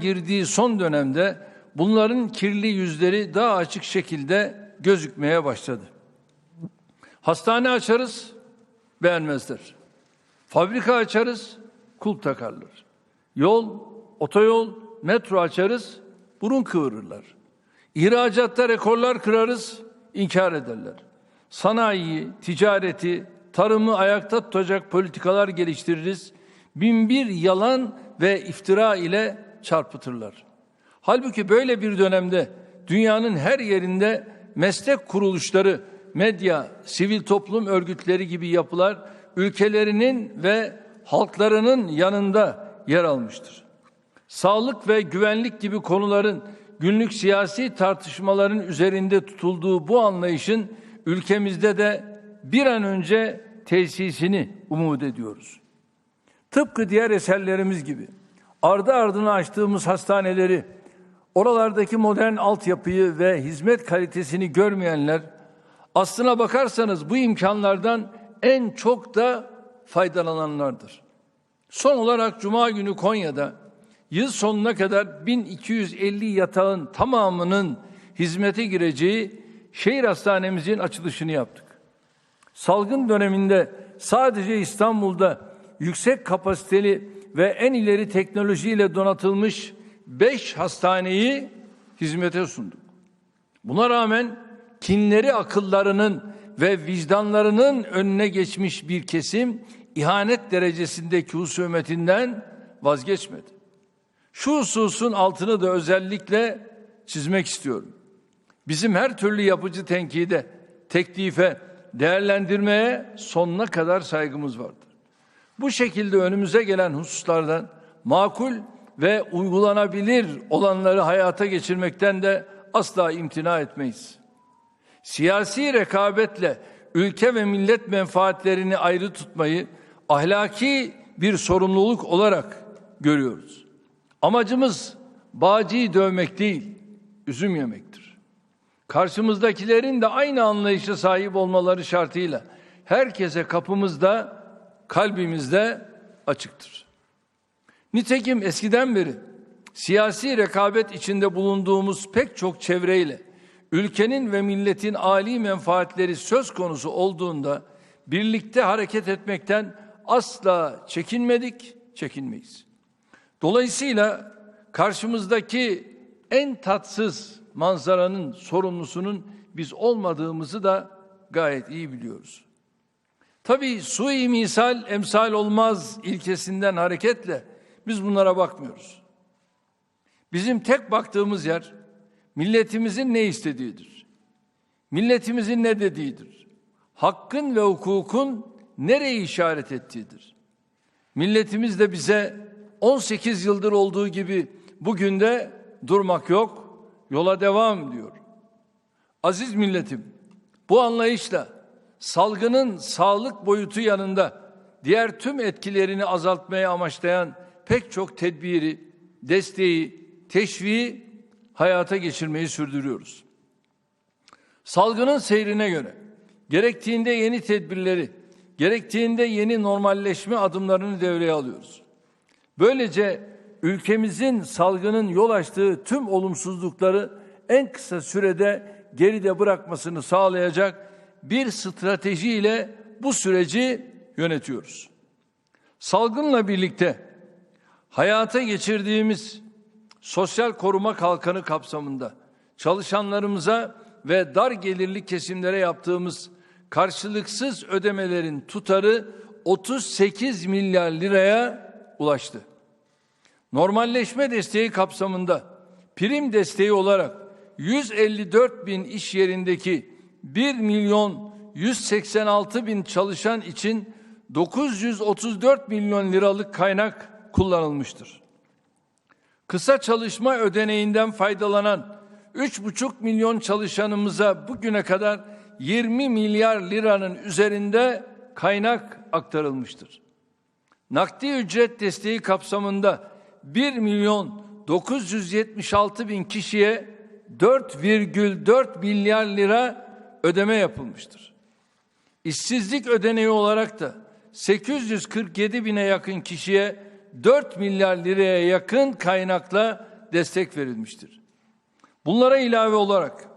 girdiği son dönemde bunların kirli yüzleri daha açık şekilde gözükmeye başladı. Hastane açarız, beğenmezler. Fabrika açarız, kulp takarlar. Yol, otoyol, metro açarız, burun kıvırırlar. İhracatta rekorlar kırarız, inkar ederler. Sanayiyi, ticareti, tarımı ayakta tutacak politikalar geliştiririz. Binbir yalan ve iftira ile çarpıtırlar. Halbuki böyle bir dönemde dünyanın her yerinde meslek kuruluşları, medya, sivil toplum örgütleri gibi yapılar ülkelerinin ve halklarının yanında yer almıştır. Sağlık ve güvenlik gibi konuların günlük siyasi tartışmaların üzerinde tutulduğu bu anlayışın ülkemizde de bir an önce tesisini umut ediyoruz. Tıpkı diğer eserlerimiz gibi ardı ardına açtığımız hastaneleri, oralardaki modern altyapıyı ve hizmet kalitesini görmeyenler aslına bakarsanız bu imkanlardan en çok da faydalananlardır. Son olarak Cuma günü Konya'da yıl sonuna kadar 1250 yatağın tamamının hizmete gireceği şehir hastanemizin açılışını yaptık. Salgın döneminde sadece İstanbul'da yüksek kapasiteli ve en ileri teknolojiyle donatılmış 5 hastaneyi hizmete sunduk. Buna rağmen kinleri akıllarının ve vicdanlarının önüne geçmiş bir kesim ihanet derecesindeki husumetinden vazgeçmedi. Şu hususun altını da özellikle çizmek istiyorum. Bizim her türlü yapıcı tenkide, teklife, değerlendirmeye sonuna kadar saygımız vardır. Bu şekilde önümüze gelen hususlardan makul ve uygulanabilir olanları hayata geçirmekten de asla imtina etmeyiz. Siyasi rekabetle ülke ve millet menfaatlerini ayrı tutmayı ahlaki bir sorumluluk olarak görüyoruz. Amacımız bağcıyı dövmek değil, üzüm yemektir. Karşımızdakilerin de aynı anlayışa sahip olmaları şartıyla herkese kapımızda, kalbimizde açıktır. Nitekim eskiden beri siyasi rekabet içinde bulunduğumuz pek çok çevreyle ülkenin ve milletin âli menfaatleri söz konusu olduğunda birlikte hareket etmekten asla çekinmedik, çekinmeyiz. Dolayısıyla karşımızdaki en tatsız manzaranın sorumlusunun biz olmadığımızı da gayet iyi biliyoruz. Tabii sui misal emsal olmaz ilkesinden hareketle biz bunlara bakmıyoruz. Bizim tek baktığımız yer milletimizin ne istediğidir. Milletimizin ne dediğidir. Hakkın ve hukukun nereye işaret ettiğidir. Milletimiz de bize 18 yıldır olduğu gibi bugün de durmak yok, yola devam diyor. Aziz milletim, bu anlayışla salgının sağlık boyutu yanında diğer tüm etkilerini azaltmaya amaçlayan pek çok tedbiri, desteği, teşviği hayata geçirmeyi sürdürüyoruz. Salgının seyrine göre gerektiğinde yeni tedbirleri, gerektiğinde yeni normalleşme adımlarını devreye alıyoruz. Böylece ülkemizin salgının yol açtığı tüm olumsuzlukları en kısa sürede geride bırakmasını sağlayacak bir stratejiyle bu süreci yönetiyoruz. Salgınla birlikte hayata geçirdiğimiz sosyal koruma kalkanı kapsamında çalışanlarımıza ve dar gelirli kesimlere yaptığımız karşılıksız ödemelerin tutarı 38 milyar liraya ulaştı. Normalleşme desteği kapsamında prim desteği olarak 154 bin iş yerindeki 1 milyon 186 bin çalışan için 934 milyon liralık kaynak kullanılmıştır. Kısa çalışma ödeneğinden faydalanan 3,5 milyon çalışanımıza bugüne kadar 20 milyar liranın üzerinde kaynak aktarılmıştır. Nakdi ücret desteği kapsamında 1 milyon 976 bin kişiye 4,4 milyar lira ödeme yapılmıştır. İşsizlik ödeneği olarak da 847 bine yakın kişiye 4 milyar liraya yakın kaynakla destek verilmiştir. Bunlara ilave olarak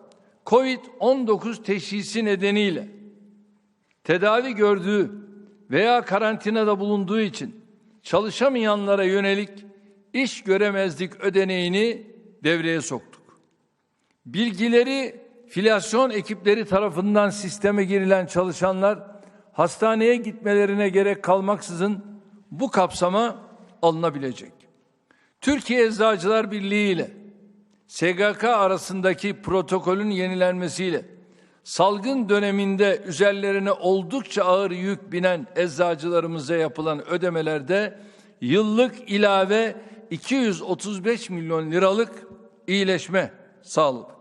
COVID-19 teşhisi nedeniyle tedavi gördüğü veya karantinada bulunduğu için çalışamayanlara yönelik iş göremezlik ödeneğini devreye soktuk. Bilgileri filyasyon ekipleri tarafından sisteme girilen çalışanlar hastaneye gitmelerine gerek kalmaksızın bu kapsama alınabilecek. Türkiye Eczacılar Birliği ile SGK arasındaki protokolün yenilenmesiyle salgın döneminde üzerlerine oldukça ağır yük binen eczacılarımıza yapılan ödemelerde yıllık ilave 235 milyon liralık iyileşme sağladık.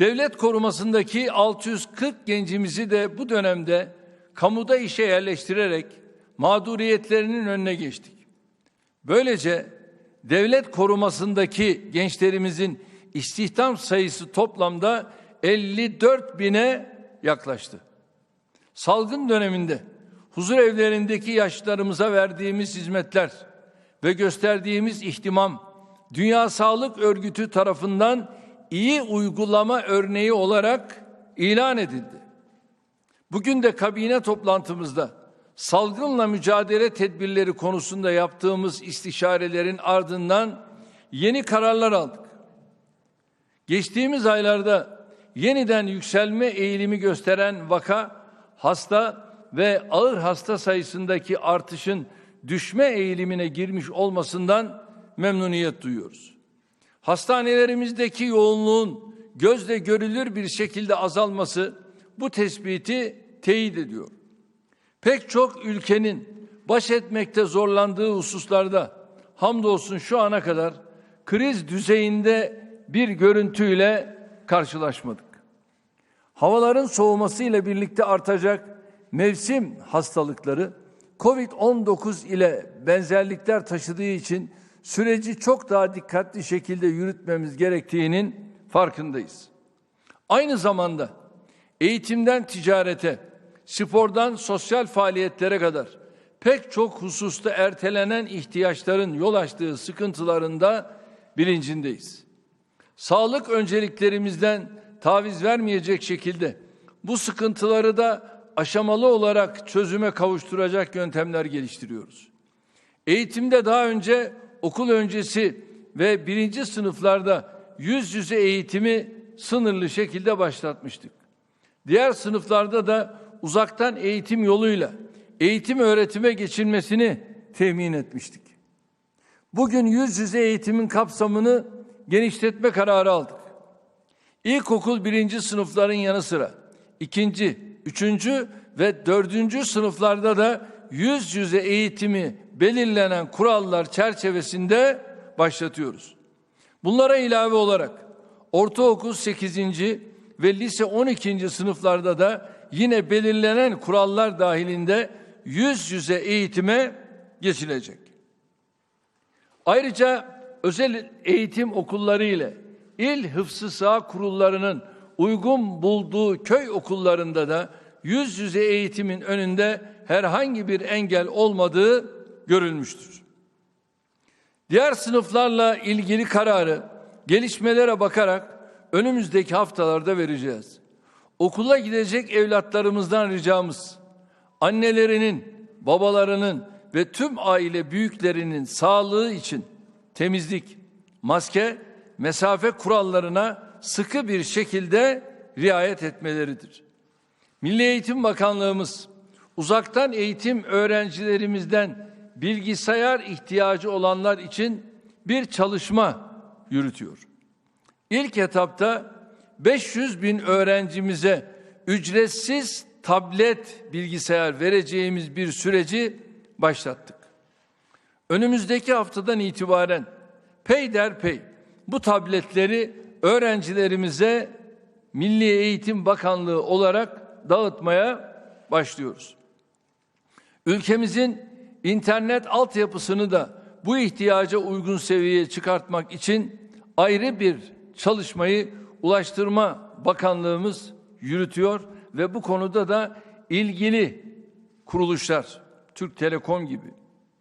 Devlet korumasındaki 640 gencimizi de bu dönemde kamuda işe yerleştirerek mağduriyetlerinin önüne geçtik. Böylece devlet korumasındaki gençlerimizin istihdam sayısı toplamda 54 bine yaklaştı. Salgın döneminde huzur evlerindeki yaşlarımıza verdiğimiz hizmetler ve gösterdiğimiz ihtimam Dünya Sağlık Örgütü tarafından iyi uygulama örneği olarak ilan edildi. Bugün de kabine toplantımızda salgınla mücadele tedbirleri konusunda yaptığımız istişarelerin ardından yeni kararlar aldık. Geçtiğimiz aylarda yeniden yükselme eğilimi gösteren vaka, hasta ve ağır hasta sayısındaki artışın düşme eğilimine girmiş olmasından memnuniyet duyuyoruz. Hastanelerimizdeki yoğunluğun gözle görülür bir şekilde azalması bu tespiti teyit ediyor. Pek çok ülkenin baş etmekte zorlandığı hususlarda hamdolsun şu ana kadar kriz düzeyinde bir görüntüyle karşılaşmadık. Havaların soğumasıyla birlikte artacak mevsim hastalıkları COVID-19 ile benzerlikler taşıdığı için süreci çok daha dikkatli şekilde yürütmemiz gerektiğinin farkındayız. Aynı zamanda eğitimden ticarete, spordan sosyal faaliyetlere kadar pek çok hususta ertelenen ihtiyaçların yol açtığı sıkıntılarında bilincindeyiz. Sağlık önceliklerimizden taviz vermeyecek şekilde bu sıkıntıları da aşamalı olarak çözüme kavuşturacak yöntemler geliştiriyoruz. Eğitimde daha önce okul öncesi ve birinci sınıflarda yüz yüze eğitimi sınırlı şekilde başlatmıştık. Diğer sınıflarda da uzaktan eğitim yoluyla eğitim öğretime geçilmesini temin etmiştik. Bugün yüz yüze eğitimin kapsamını genişletme kararı aldık. İlkokul birinci sınıfların yanı sıra ikinci, üçüncü ve dördüncü sınıflarda da yüz yüze eğitimi belirlenen kurallar çerçevesinde başlatıyoruz. Bunlara ilave olarak ortaokul 8. ve lise 12. sınıflarda da yine belirlenen kurallar dahilinde yüz yüze eğitime geçilecek. Ayrıca özel eğitim okulları ile il hıfzı sağ kurullarının uygun bulduğu köy okullarında da yüz yüze eğitimin önünde herhangi bir engel olmadığı görülmüştür. Diğer sınıflarla ilgili kararı gelişmelere bakarak önümüzdeki haftalarda vereceğiz. Okula gidecek evlatlarımızdan ricamız annelerinin, babalarının ve tüm aile büyüklerinin sağlığı için temizlik, maske, mesafe kurallarına sıkı bir şekilde riayet etmeleridir. Milli Eğitim Bakanlığımız uzaktan eğitim öğrencilerimizden bilgisayar ihtiyacı olanlar için bir çalışma yürütüyor. İlk etapta 500 bin öğrencimize ücretsiz tablet bilgisayar vereceğimiz bir süreci başlattık. Önümüzdeki haftadan itibaren peyderpey bu tabletleri öğrencilerimize Milli Eğitim Bakanlığı olarak dağıtmaya başlıyoruz. Ülkemizin internet altyapısını da bu ihtiyaca uygun seviyeye çıkartmak için ayrı bir çalışmayı Ulaştırma Bakanlığımız yürütüyor ve bu konuda da ilgili kuruluşlar Türk Telekom gibi,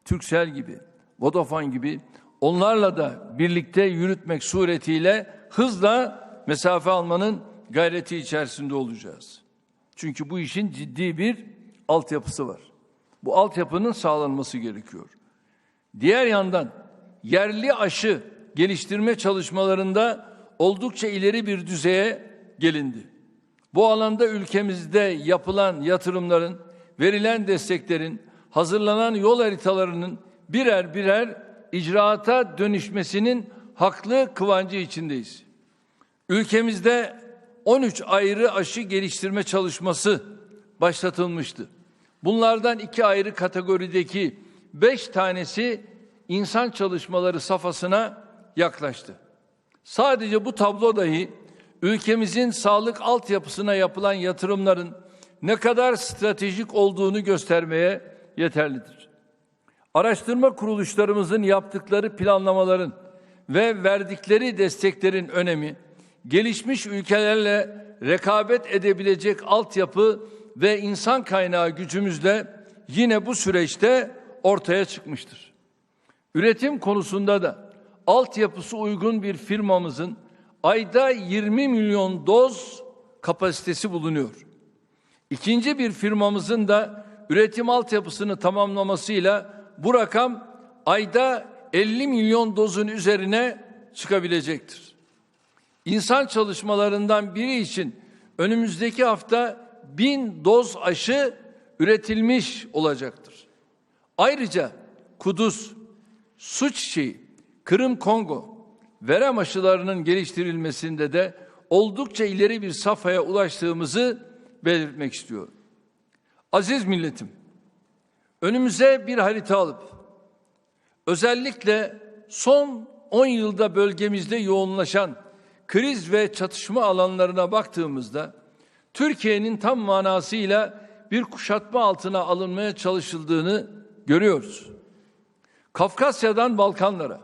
Türksel gibi, Vodafone gibi onlarla da birlikte yürütmek suretiyle hızla mesafe almanın gayreti içerisinde olacağız. Çünkü bu işin ciddi bir altyapısı var. Bu altyapının sağlanması gerekiyor. Diğer yandan yerli aşı geliştirme çalışmalarında oldukça ileri bir düzeye gelindi. Bu alanda ülkemizde yapılan yatırımların, verilen desteklerin, hazırlanan yol haritalarının birer birer icraata dönüşmesinin haklı kıvancı içindeyiz. Ülkemizde 13 ayrı aşı geliştirme çalışması başlatılmıştı. Bunlardan iki ayrı kategorideki beş tanesi insan çalışmaları safhasına yaklaştı. Sadece bu tablo dahi ülkemizin sağlık altyapısına yapılan yatırımların ne kadar stratejik olduğunu göstermeye yeterlidir. Araştırma kuruluşlarımızın yaptıkları planlamaların ve verdikleri desteklerin önemi, gelişmiş ülkelerle rekabet edebilecek altyapı ve insan kaynağı gücümüzle yine bu süreçte ortaya çıkmıştır. Üretim konusunda da altyapısı uygun bir firmamızın ayda 20 milyon doz kapasitesi bulunuyor. İkinci bir firmamızın da üretim altyapısını tamamlamasıyla bu rakam ayda 50 milyon dozun üzerine çıkabilecektir. İnsan çalışmalarından biri için önümüzdeki hafta bin doz aşı üretilmiş olacaktır. Ayrıca Kudüs, su çiçeği, Kırım Kongo, verem aşılarının geliştirilmesinde de oldukça ileri bir safhaya ulaştığımızı belirtmek istiyorum. Aziz milletim, önümüze bir harita alıp özellikle son 10 yılda bölgemizde yoğunlaşan kriz ve çatışma alanlarına baktığımızda Türkiye'nin tam manasıyla bir kuşatma altına alınmaya çalışıldığını görüyoruz. Kafkasya'dan Balkanlara,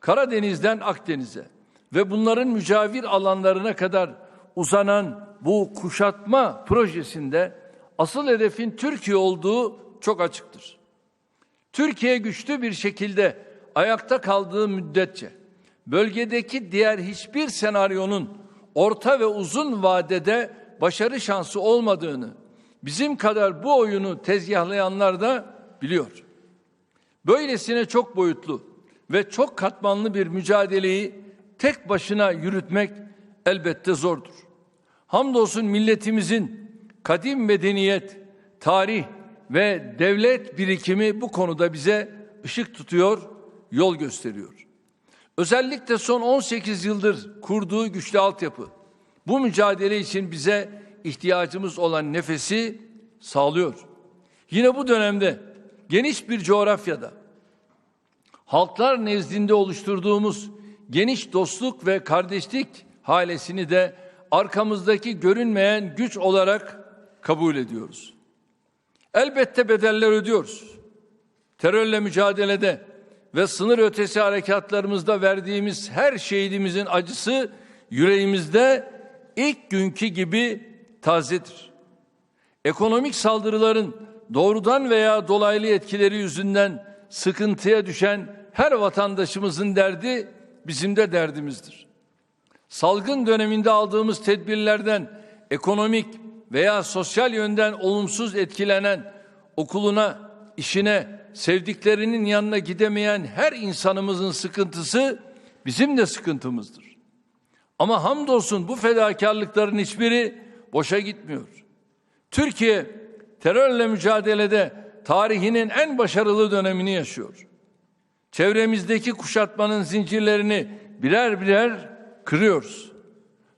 Karadeniz'den Akdeniz'e ve bunların mücavir alanlarına kadar uzanan bu kuşatma projesinde asıl hedefin Türkiye olduğu çok açıktır. Türkiye güçlü bir şekilde ayakta kaldığı müddetçe bölgedeki diğer hiçbir senaryonun orta ve uzun vadede başarı şansı olmadığını bizim kadar bu oyunu tezgahlayanlar da biliyor. Böylesine çok boyutlu ve çok katmanlı bir mücadeleyi tek başına yürütmek elbette zordur. Hamdolsun milletimizin kadim medeniyet, tarih ve devlet birikimi bu konuda bize ışık tutuyor, yol gösteriyor. Özellikle son 18 yıldır kurduğu güçlü altyapı bu mücadele için bize ihtiyacımız olan nefesi sağlıyor. Yine bu dönemde geniş bir coğrafyada halklar nezdinde oluşturduğumuz geniş dostluk ve kardeşlik halesini de arkamızdaki görünmeyen güç olarak kabul ediyoruz. Elbette bedeller ödüyoruz. Terörle mücadelede ve sınır ötesi harekatlarımızda verdiğimiz her şehidimizin acısı yüreğimizde ilk günkü gibi tazedir. Ekonomik saldırıların doğrudan veya dolaylı etkileri yüzünden sıkıntıya düşen her vatandaşımızın derdi bizim de derdimizdir. Salgın döneminde aldığımız tedbirlerden ekonomik veya sosyal yönden olumsuz etkilenen okuluna, işine, sevdiklerinin yanına gidemeyen her insanımızın sıkıntısı bizim de sıkıntımızdır. Ama hamdolsun bu fedakarlıkların hiçbiri boşa gitmiyor. Türkiye terörle mücadelede tarihinin en başarılı dönemini yaşıyor. Çevremizdeki kuşatmanın zincirlerini birer birer kırıyoruz.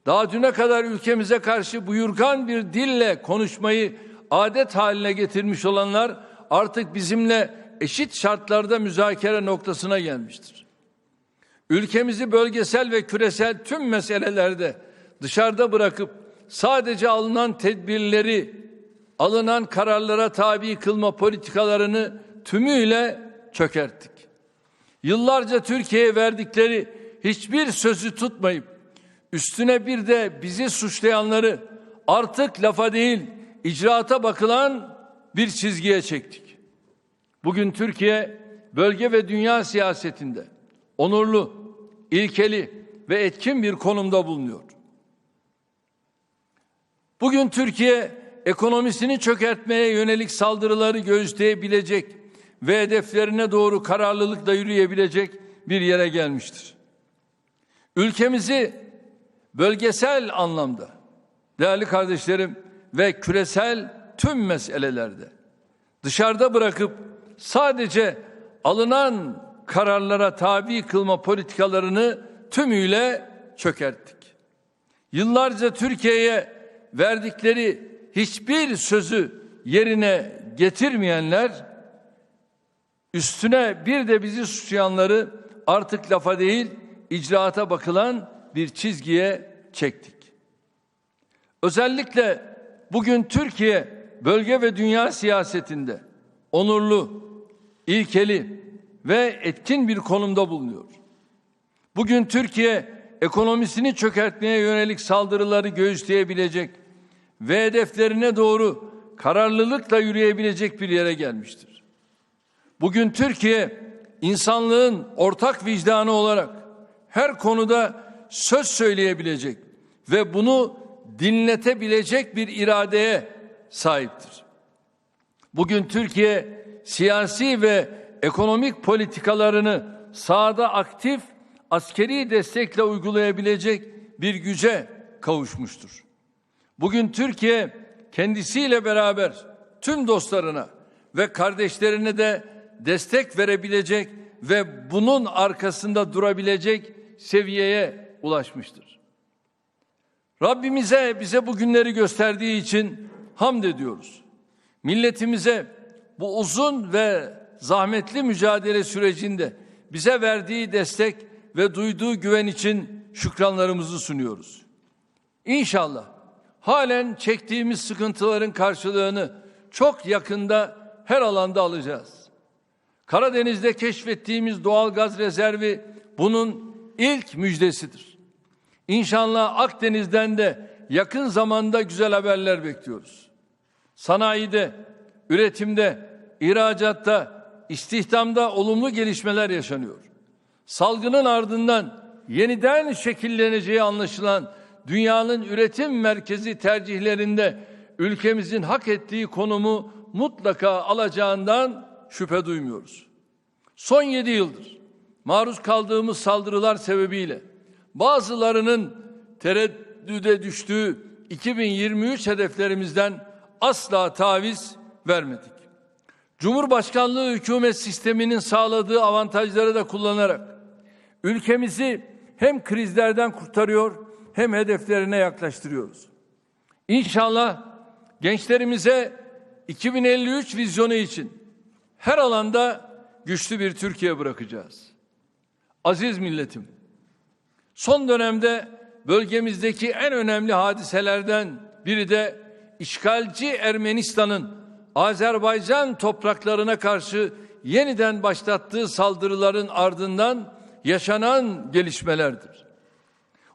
Daha düne kadar ülkemize karşı buyurgan bir dille konuşmayı adet haline getirmiş olanlar artık bizimle eşit şartlarda müzakere noktasına gelmiştir. Ülkemizi bölgesel ve küresel tüm meselelerde dışarıda bırakıp sadece alınan tedbirleri, alınan kararlara tabi kılma politikalarını tümüyle çökerttik. Yıllarca Türkiye'ye verdikleri hiçbir sözü tutmayıp üstüne bir de bizi suçlayanları artık lafa değil icraata bakılan bir çizgiye çektik. Bugün Türkiye bölge ve dünya siyasetinde onurlu, ilkeli ve etkin bir konumda bulunuyor. Bugün Türkiye ekonomisini çökertmeye yönelik saldırıları göğüsleyebilecek ve hedeflerine doğru kararlılıkla yürüyebilecek bir yere gelmiştir. Ülkemizi bölgesel anlamda değerli kardeşlerim ve küresel tüm meselelerde dışarıda bırakıp sadece alınan kararlara tabi kılma politikalarını tümüyle çökerttik. Yıllarca Türkiye'ye verdikleri hiçbir sözü yerine getirmeyenler üstüne bir de bizi suçlayanları artık lafa değil icraata bakılan bir çizgiye çektik. Özellikle bugün Türkiye bölge ve dünya siyasetinde onurlu, ilkeli ve etkin bir konumda bulunuyor. Bugün Türkiye ekonomisini çökertmeye yönelik saldırıları göğüsleyebilecek ve hedeflerine doğru kararlılıkla yürüyebilecek bir yere gelmiştir. Bugün Türkiye insanlığın ortak vicdanı olarak her konuda söz söyleyebilecek ve bunu dinletebilecek bir iradeye sahiptir. Bugün Türkiye siyasi ve ekonomik politikalarını sahada aktif askeri destekle uygulayabilecek bir güce kavuşmuştur. Bugün Türkiye kendisiyle beraber tüm dostlarına ve kardeşlerine de destek verebilecek ve bunun arkasında durabilecek seviyeye ulaşmıştır. Rabbimize bize bu günleri gösterdiği için hamd ediyoruz. Milletimize bu uzun ve zahmetli mücadele sürecinde bize verdiği destek ve duyduğu güven için şükranlarımızı sunuyoruz. İnşallah halen çektiğimiz sıkıntıların karşılığını çok yakında her alanda alacağız. Karadeniz'de keşfettiğimiz doğal gaz rezervi bunun ilk müjdesidir. İnşallah Akdeniz'den de yakın zamanda güzel haberler bekliyoruz. Sanayide, üretimde, ihracatta, istihdamda olumlu gelişmeler yaşanıyor. Salgının ardından yeniden şekilleneceği anlaşılan dünyanın üretim merkezi tercihlerinde ülkemizin hak ettiği konumu mutlaka alacağından şüphe duymuyoruz. Son yedi yıldır maruz kaldığımız saldırılar sebebiyle bazılarının tereddüde düştüğü 2023 hedeflerimizden asla taviz vermedik. Cumhurbaşkanlığı hükümet sisteminin sağladığı avantajları da kullanarak ülkemizi hem krizlerden kurtarıyor hem hedeflerine yaklaştırıyoruz. İnşallah gençlerimize 2053 vizyonu için her alanda güçlü bir Türkiye bırakacağız. Aziz milletim, son dönemde bölgemizdeki en önemli hadiselerden biri de işgalci Ermenistan'ın Azerbaycan topraklarına karşı yeniden başlattığı saldırıların ardından yaşanan gelişmelerdir.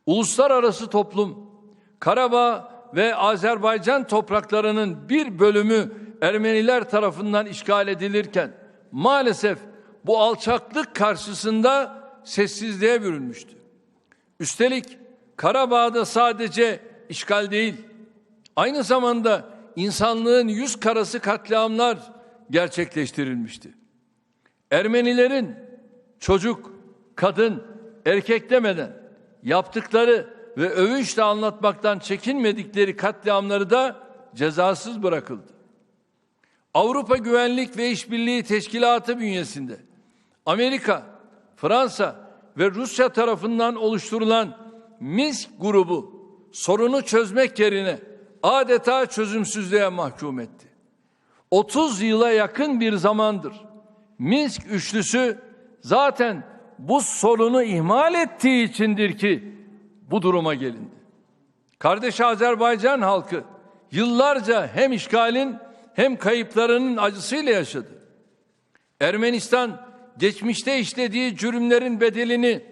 Uluslararası toplum Karabağ ve Azerbaycan topraklarının bir bölümü Ermeniler tarafından işgal edilirken maalesef bu alçaklık karşısında sessizliğe bürünmüştü. Üstelik Karabağ'da sadece işgal değil, aynı zamanda insanlığın yüz karası katliamlar gerçekleştirilmişti. Ermenilerin çocuk, kadın, erkek demeden yaptıkları ve övünçle anlatmaktan çekinmedikleri katliamları da cezasız bırakıldı. Avrupa Güvenlik ve İşbirliği Teşkilatı bünyesinde Amerika, Fransa ve Rusya tarafından oluşturulan Minsk grubu sorunu çözmek yerine adeta çözümsüzlüğe mahkum etti. 30 yıla yakın bir zamandır Minsk üçlüsü zaten bu sorunu ihmal ettiği içindir ki bu duruma gelindi. Kardeş Azerbaycan halkı yıllarca hem işgalin hem kayıplarının acısıyla yaşadı. Ermenistan geçmişte işlediği cürümlerin bedelini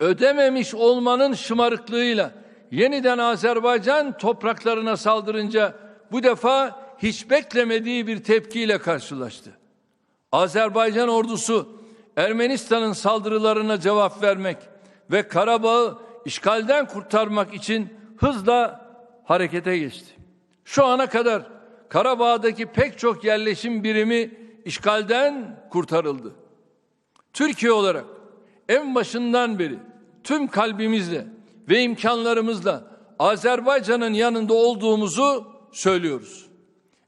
ödememiş olmanın şımarıklığıyla yeniden Azerbaycan topraklarına saldırınca bu defa hiç beklemediği bir tepkiyle karşılaştı. Azerbaycan ordusu Ermenistan'ın saldırılarına cevap vermek ve Karabağ'ı işgalden kurtarmak için hızla harekete geçti. Şu ana kadar Karabağ'daki pek çok yerleşim birimi işgalden kurtarıldı. Türkiye olarak en başından beri tüm kalbimizle ve imkanlarımızla Azerbaycan'ın yanında olduğumuzu söylüyoruz.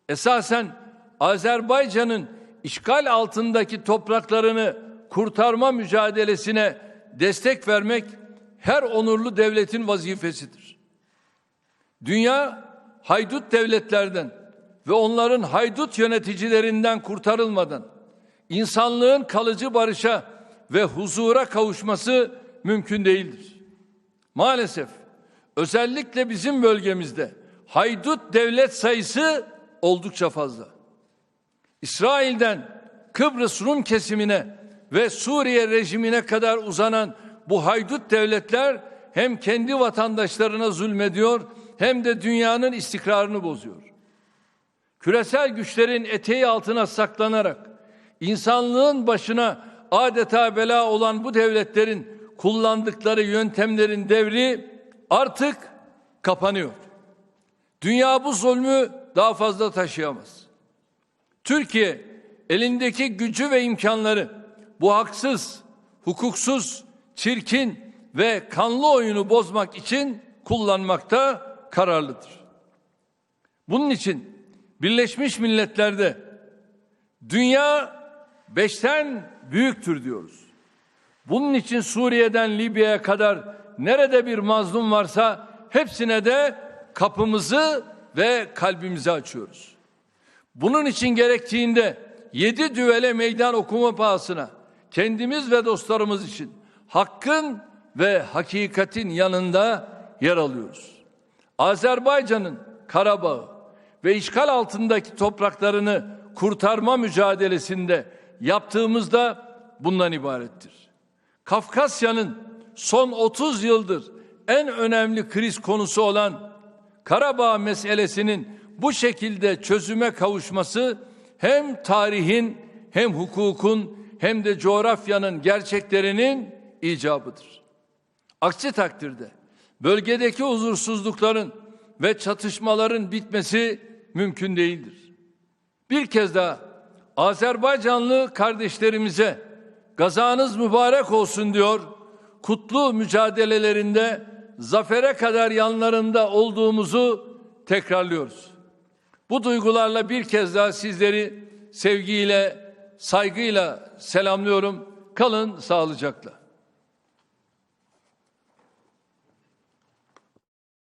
Esasen Azerbaycan'ın işgal altındaki topraklarını kurtarma mücadelesine destek vermek her onurlu devletin vazifesidir. Dünya haydut devletlerden ve onların haydut yöneticilerinden kurtarılmadan insanlığın kalıcı barışa ve huzura kavuşması mümkün değildir. Maalesef özellikle bizim bölgemizde haydut devlet sayısı oldukça fazla. İsrail'den Kıbrıs Rum kesimine ve Suriye rejimine kadar uzanan bu haydut devletler hem kendi vatandaşlarına zulmediyor hem de dünyanın istikrarını bozuyor. Küresel güçlerin eteği altına saklanarak insanlığın başına adeta bela olan bu devletlerin kullandıkları yöntemlerin devri artık kapanıyor. Dünya bu zulmü daha fazla taşıyamaz. Türkiye elindeki gücü ve imkanları bu haksız, hukuksuz, çirkin ve kanlı oyunu bozmak için kullanmakta kararlıdır. Bunun için Birleşmiş Milletler'de dünya beşten büyüktür diyoruz. Bunun için Suriye'den Libya'ya kadar nerede bir mazlum varsa hepsine de kapımızı ve kalbimizi açıyoruz. Bunun için gerektiğinde yedi düvele meydan okuma pahasına kendimiz ve dostlarımız için hakkın ve hakikatin yanında yer alıyoruz. Azerbaycan'ın Karabağ ve işgal altındaki topraklarını kurtarma mücadelesinde yaptığımızda bundan ibarettir. Kafkasya'nın son 30 yıldır en önemli kriz konusu olan Karabağ meselesinin bu şekilde çözüme kavuşması hem tarihin hem hukukun hem de coğrafyanın gerçeklerinin icabıdır. Aksi takdirde bölgedeki huzursuzlukların ve çatışmaların bitmesi mümkün değildir. Bir kez daha Azerbaycanlı kardeşlerimize gazanız mübarek olsun diyor. Kutlu mücadelelerinde zafere kadar yanlarında olduğumuzu tekrarlıyoruz. Bu duygularla bir kez daha sizleri sevgiyle, saygıyla selamlıyorum. Kalın sağlıcakla.